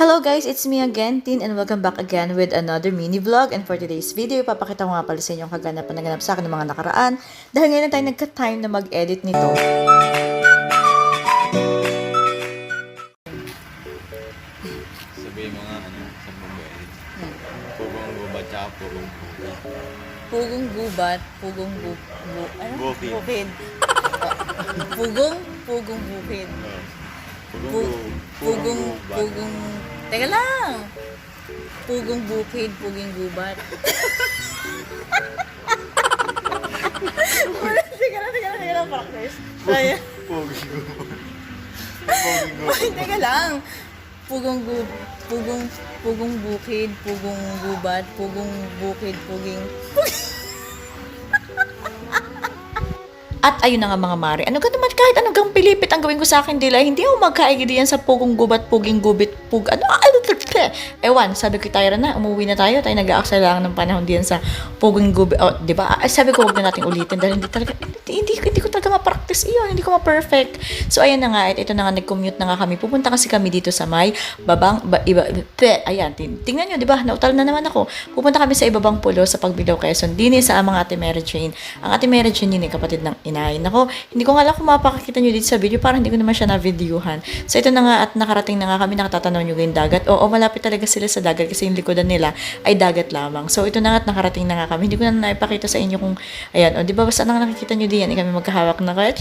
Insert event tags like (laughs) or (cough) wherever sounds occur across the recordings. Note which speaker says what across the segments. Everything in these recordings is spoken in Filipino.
Speaker 1: Hello guys, it's me again, Tin, and welcome back again with another mini vlog. And for today's video, papakita ko nga pala sa inyo ang kaganapan na ganap sa akin ng mga nakaraan. Dahil ngayon na tayo nagka-time na mag-edit nito.
Speaker 2: Sabihin mo nga ano sa mobile. Pugong gubat tsaka pugong buka.
Speaker 1: Pugong gubat, pugong bu... bu ano?
Speaker 2: Bukid. (laughs)
Speaker 1: pugong, pugong bukid.
Speaker 2: Pugong
Speaker 1: pugong, pugong... Teka lang! Pugong bukid, puging gubat. Teka lang, teka lang, teka lang, practice. Try.
Speaker 2: Pugong gubat. Pugong gubat.
Speaker 1: Teka lang. Pugong gu pugong pugong bukid, pugong gubat, pugong bukid, puging At ayun na nga mga mare, ano ka naman kahit anong gang pilipit ang gawin ko sa akin dila, hindi ako magkaigidi yan sa pugong gubat, puging gubit, pug, ano, ano, (laughs) ewan, sabi ko tayo na, umuwi na tayo, tayo nag-aaksaya lang ng panahon diyan sa pugong gubit, oh, di ba? Sabi ko huwag na natin ulitin dahil hindi talaga, hindi, hindi, ma-practice iyon, hindi ko ma-perfect. So, ayan na nga, ito na nga, nag-commute na nga kami, pupunta kasi kami dito sa may babang, ba, iba, pe, ayan, tin, tingnan nyo, di ba, nautal na naman ako. Pupunta kami sa ibabang pulo sa Pagbilaw, Quezon, din eh, sa amang ate Mary Jane. Ang ate Mary Jane yun eh, kapatid ng inay. Nako, hindi ko nga alam kung mapakakita nyo dito sa video, parang hindi ko naman siya na-videohan. So, ito na nga, at nakarating na nga kami, nakatatanaw nyo yung dagat. Oo, malapit talaga sila sa dagat kasi yung likodan nila ay dagat lamang. So, ito na nga, at nakarating na nga kami. Hindi ko na naipakita sa inyo kung, ayan, o, di ba, basta nang nakikita nyo diyan, eh, kami magkahawak na kaya,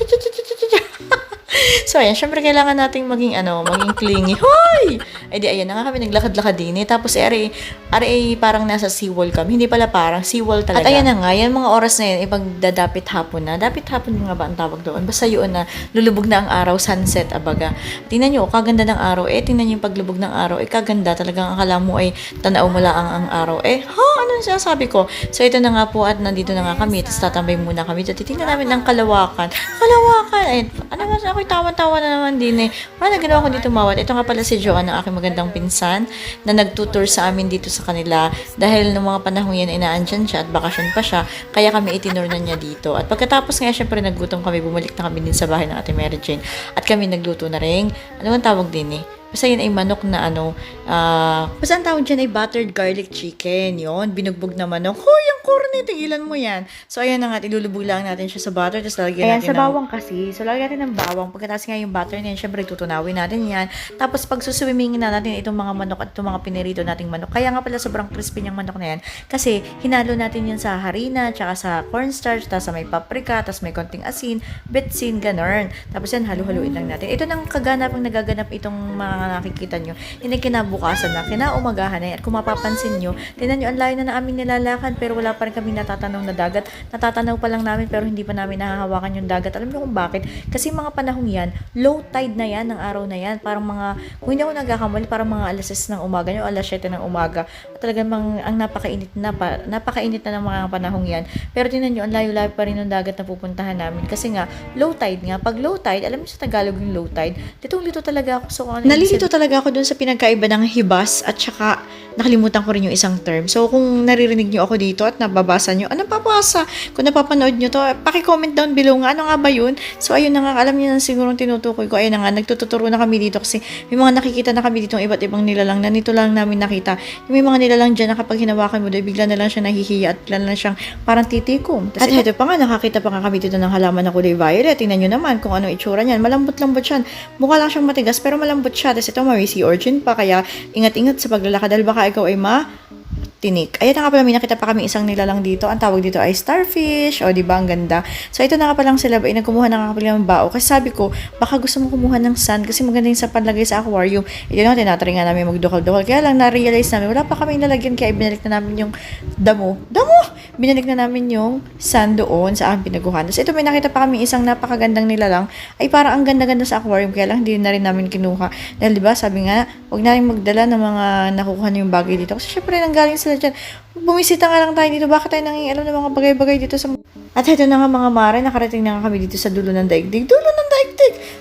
Speaker 1: (laughs) So, ayan, syempre kailangan nating maging, ano, maging clingy. (laughs) Hoy! Ay, di, ayan na nga kami, naglakad-lakad din eh. Tapos, ere, are, parang nasa seawall kami. Hindi pala parang, seawall talaga. At ayan na nga, yan mga oras na yan, ipag dadapit hapon na. Dapit hapon nga ba ang tawag doon? Basta yun na, lulubog na ang araw, sunset, abaga. Tingnan nyo, kaganda ng araw. Eh, tingnan nyo yung paglubog ng araw. Eh, kaganda. Talagang akala mo ay tanaw mo ang, ang araw. Eh, ha? Yung sinasabi ko? So, ito na nga po at nandito na nga kami. Tapos tatambay muna kami. So, titingnan namin ng kalawakan. (laughs) Kalawakan! Ay, ano ba? Ako'y tawa-tawa na naman din eh. Wala na ginawa ko dito mawat. Ito nga pala si Joanne, ang aking magandang pinsan, na nagtutour sa amin dito sa kanila. Dahil nung mga panahon yan, inaandyan siya at bakasyon pa siya. Kaya kami itinur na niya dito. At pagkatapos nga, syempre, naggutom kami. Bumalik na kami din sa bahay ng ate Mary Jane. At kami nagluto na rin. Ano ang tawag din eh? Basta yun ay manok na ano, ah, basta ang tawag dyan ay buttered garlic chicken. Yon binugbog na manok. Hoy, ang corny, tigilan mo yan. So, ayan na nga, ilulubog lang natin siya sa butter, tapos lalagyan
Speaker 3: Ayan,
Speaker 1: natin
Speaker 3: sa
Speaker 1: ng-
Speaker 3: bawang kasi. So, lagyan natin ng bawang.
Speaker 1: Pagkatapos nga yung butter niyan, syempre tutunawin natin yan. Tapos pag suswimingin na natin itong mga manok at itong mga pinirito nating manok. Kaya nga pala sobrang crispy niyang manok na yan. Kasi hinalo natin yan sa harina, tsaka sa cornstarch, tapos sa may paprika, tapos may konting asin, betsin, ganun. Tapos yan, halu-haluin lang natin. Ito nang kaganapang nagaganap itong mga nakikita nyo. Ay kinabukasan na, kinaumagahan na yan. At kung mapapansin nyo, tinan nyo, ang layo na namin nilalakad, pero wala pa rin kami natatanaw na dagat. Natatanaw pa lang namin, pero hindi pa namin nahahawakan yung dagat. Alam niyo kung bakit? Kasi mga panahong yan, low tide na yan, ng araw na yan. Parang mga, kung hindi ako nagkakamali, parang mga alas 6 ng umaga, yung alas 7 ng umaga. At talagang mang, ang napakainit na, pa, napakainit na ng mga panahong yan. Pero tingnan nyo, ang layo-layo pa rin ng dagat na pupuntahan namin. Kasi nga, low tide nga. Pag low tide, alam niyo sa Tagalog yung low tide, ditong lito talaga ako. So, kung ano
Speaker 3: Nalilito talaga ako dun sa pinagkaiba ng hibas at saka nakalimutan ko rin yung isang term. So, kung naririnig nyo ako dito at nababasa nyo, ano papasa? Kung napapanood nyo to, paki-comment down below nga, ano nga ba yun? So, ayun na nga, alam nyo na siguro tinutukoy ko. Ayun na nga, nagtututuro na kami dito kasi may mga nakikita na kami dito ng iba't ibang nilalang na nito lang namin nakita. Yung may mga nilalang dyan na kapag hinawakan mo doon, bigla na lang siya nahihiya at bigla na lang siyang parang titikom. At ito pa nga, nakakita pa nga kami dito ng halaman na kulay violet. Tingnan nyo naman kung ano itsura niyan. Malambot-lambot siyan. Mukha lang siyang matigas pero malambot siya. Tapos ito, may sea pa. Kaya ingat-ingat sa paglalakad dahil baka ikaw ay ma tinik. Ayan na nga pala, may nakita pa kami isang nilalang dito. Ang tawag dito ay starfish. O, di ba? Ang ganda. So, ito na nga palang sila. Ay, nagkumuha na nga pala ng bao. Kasi sabi ko, baka gusto mo kumuha ng sand kasi maganda yung sa panlagay sa aquarium. Ito na, tinatry nga namin magdukal-dukal. Kaya lang, na-realize namin, wala pa kami lalagyan. Kaya binalik na namin yung damo. Damo! Binalik na namin yung sand doon sa aming pinaguhan. Tapos ito, may nakita pa kami isang napakagandang nilalang. Ay, parang ang ganda-ganda sa aquarium. Kaya lang, hindi na rin namin kinuha. Dahil, di ba, sabi nga, huwag na magdala ng mga nakukuha na yung bagay dito. Kasi syempre, nanggaling sila dyan. Bumisita nga lang tayo dito. Bakit tayo nangingialam ng mga bagay-bagay dito sa... At ito na nga mga mare, nakarating na nga kami dito sa dulo ng daigdig. Dulo.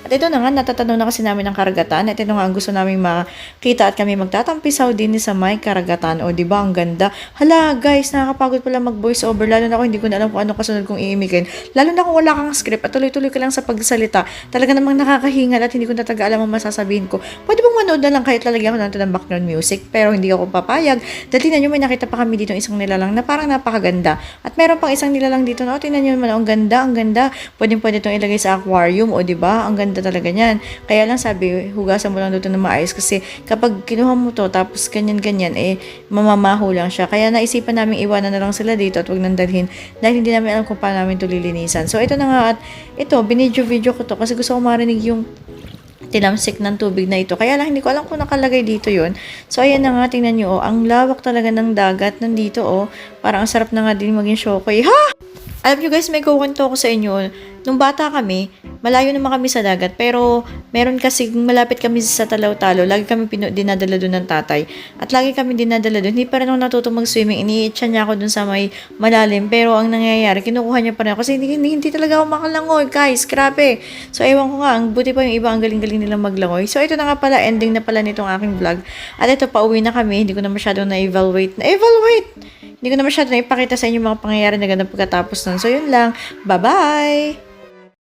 Speaker 1: At ito na nga, natatanaw na kasi namin ang karagatan. At ito nga ang gusto namin makita at kami magtatampisaw din sa may karagatan. O, di ba ang ganda? Hala, guys, nakakapagod pala mag-voice over. Lalo na ako, hindi ko na alam kung ano kasunod kong iimikin. Lalo na kung wala kang script at tuloy-tuloy ka lang sa pagsalita. Talaga namang nakakahingal at hindi ko na taga alam ang masasabihin ko. Pwede bang manood na lang kahit lalagyan ko na ito ng background music? Pero hindi ako papayag. Dahil tingnan nyo, may nakita pa kami dito isang nilalang na parang napakaganda. At meron pang isang nilalang dito na, oh, tingnan nyo naman, oh, ang ganda, ang ganda. Pwede pwede itong ilagay sa aquarium, o di ba? Ang ganda talaga niyan. Kaya lang sabi, hugasan mo lang dito na maayos kasi kapag kinuha mo to tapos ganyan-ganyan, eh, mamamaho lang siya. Kaya naisipan namin iwanan na lang sila dito at wag nang dalhin dahil hindi namin alam kung paano namin ito lilinisan. So, ito na nga at ito, binidyo-video ko to kasi gusto ko marinig yung tinamsik ng tubig na ito. Kaya lang hindi ko alam kung nakalagay dito yon So, ayan na nga, tingnan nyo, oh, ang lawak talaga ng dagat nandito, oh. Parang ang sarap na nga din maging shokoy. Ha! Alam nyo guys, may kukwento ako sa inyo. Nung bata kami, malayo naman kami sa dagat, pero meron kasi, malapit kami sa Talaw-Talo, lagi kami dinadala doon ng tatay. At lagi kami dinadala doon. Hindi pa rin ako natuto mag-swimming. Iniitsa niya ako doon sa may malalim. Pero ang nangyayari, kinukuha niya pa rin ako. Kasi hindi, hindi, hindi talaga ako makalangoy, guys. Grabe. So, ewan ko nga, ang buti pa yung iba, ang galing-galing nilang maglangoy. So, ito na nga pala, ending na pala nitong aking vlog. At ito, pauwi na kami. Hindi ko na masyadong na-evaluate. Na-evaluate! Hindi ko na masyado na ipakita sa inyo mga pangyayari na ganun pagkatapos nun. So, yun lang. Bye-bye!